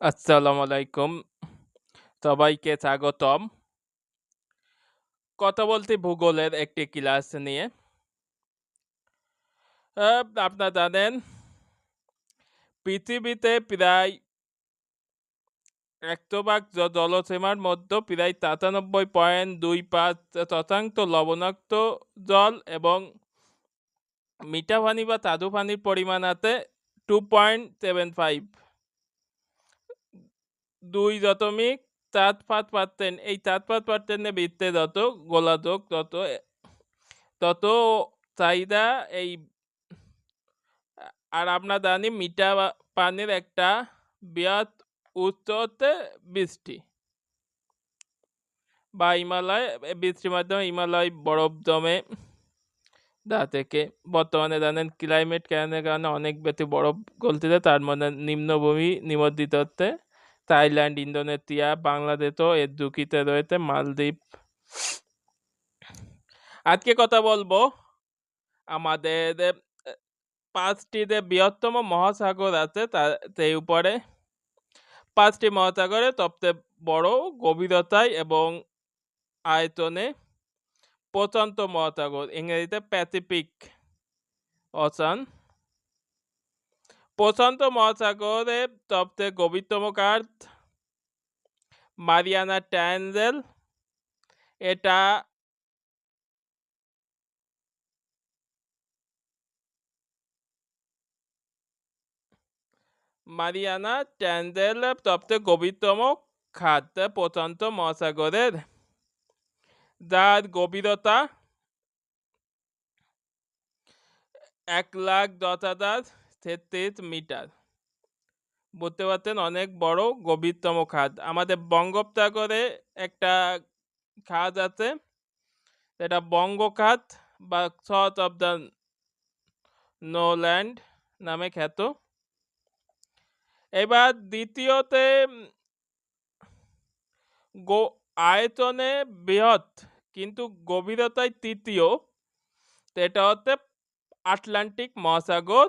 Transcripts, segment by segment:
আসসালামু আলাইকুম সবাইকে স্বাগতম। কথা বলতে ভূগোলের একটি ক্লাস নিয়ে। আপনারা জানেন, পৃথিবীতে প্রায় একশো ভাগ জলসীমার মধ্যে প্রায় সাতানব্বই পয়েন্ট দুই পাঁচ শতাংশ লবণাক্ত জল এবং মিঠা পানি বা চাদু পানির পরিমাণ আছে টু পয়েন্ট সেভেন ফাইভ দুই দশমিক চার পাঁচ পার্সেন্ট এই চার পাঁচ পার্সেন্টের বৃত্তে যত গোলাযোগ তত তত চাহিদা এই, আর আমরা জানি মিঠা পানির একটা বৃহৎ হচ্ছে বৃষ্টি। বা হিমালয়, বৃষ্টির মাধ্যমে হিমালয় বরফ জমে যা থেকে। বর্তমানে জানেন ক্লাইমেট কেনের কারণে অনেক বেশি বরফ গলতেছে, তার মধ্যে নিম্নভূমি নিমজ্জিত হচ্ছে। থাইল্যান্ড, ইন্দোনেশিয়া, বাংলাদেশও এর ঝুঁকিতে রয়েছে, মালদ্বীপ। আজকে কথা বলব আমাদের পাঁচটি যে বৃহত্তম মহাসাগর আছে তার সেই উপরে। পাঁচটি মহাসাগরে সবচেয়ে বড় গভীরতায় এবং আয়তনে প্রশান্ত মহাসাগর, ইংরেজিতে প্যাসিফিক ওশান প্রশান্ত মহাসাগরে সবচেয়ে গভীরতম কাঠ। মারিয়ানা ট্যান্ডেল এটা মারিয়ানা ট্যান্ডেল সবচেয়ে গভীরতম খাত প্রশান্ত মহাসাগরের। যার গভীরতা এক লাখ দশ হাজার তেত্রিশ মিটার। বুঝতে পারছেন? অনেক বড়, গভীরতম খাদ। আমাদের বঙ্গোপসাগরে একটা খাদ আছে। এটা বঙ্গখাত বা সাউথ অফ দ্য নোল্যান্ড নামে খ্যাত। এবার দ্বিতীয়তে, গো, আয়তনে বৃহৎ কিন্তু গভীরতায় তৃতীয়। সেটা হচ্ছে আটলান্টিক মহাসাগর।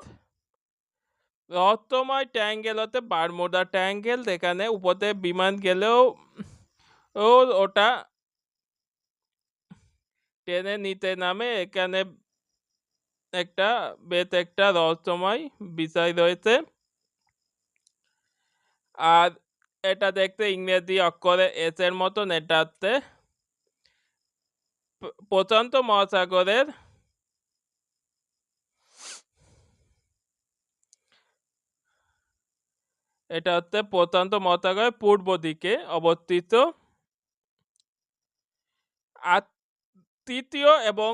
রহস্যময় ট্যাঙ্গেল হতে বারমুডা ট্যাঙ্গেল যেখানে উপরে বিমান গেলেও ও ওটা টেনে নিতে নামে। এখানে একটা বেশ একটা রহস্যময় বিষয় রয়েছে। আর এটা দেখতে ইংরেজি অক্ষরে এস এর মতন এটা প্রশান্ত মহাসাগরের এটা হচ্ছে প্রশান্ত মহাসাগরের পূর্ব দিকে অবস্থিত। আর তৃতীয় এবং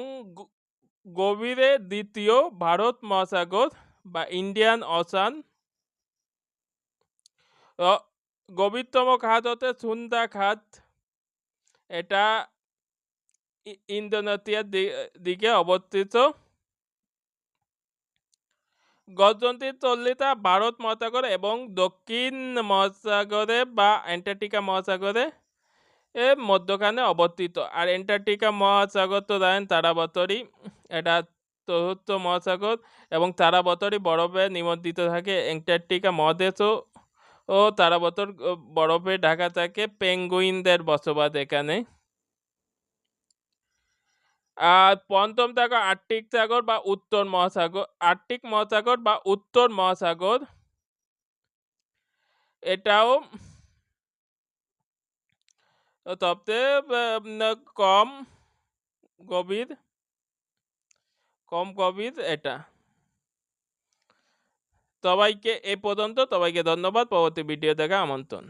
গভীরে দ্বিতীয় ভারত মহাসাগর বা ইন্ডিয়ান ওশান। গভীরতম খাত হচ্ছে সুন্দা খাত। এটা ইন্দোনেশিয়ার দিকে অবস্থিত। গজন্তি চল্লিশটা ভারত মহাসাগর এবং দক্ষিণ মহাসাগরে বা অ্যান্টার্কটিকা মহাসাগরে এর মধ্যখানে অবস্থিত। আর অ্যান্টার্কটিকা মহাসাগর তো জানেন তারা বতরই এটা চতুর্থ মহাসাগর এবং তারা বতরই বরফে নিমজ্জিত থাকে। অ্যান্টার্কটিকা মহাদেশও ও তারা বতর বরফে ঢাকা থাকে পেঙ্গুইনদের বসবাস এখানে। আর পঞ্চম থাকে আর্কটিক সাগর বা উত্তর মহাসাগর, আর্কটিক মহাসাগর বা উত্তর মহাসাগর। এটাও সবচেয়ে কম গভীর কম গভীর এটা। সবাইকে এ পর্যন্ত, সবাইকে ধন্যবাদ। পরবর্তী ভিডিও দেখা আমন্ত্রণ।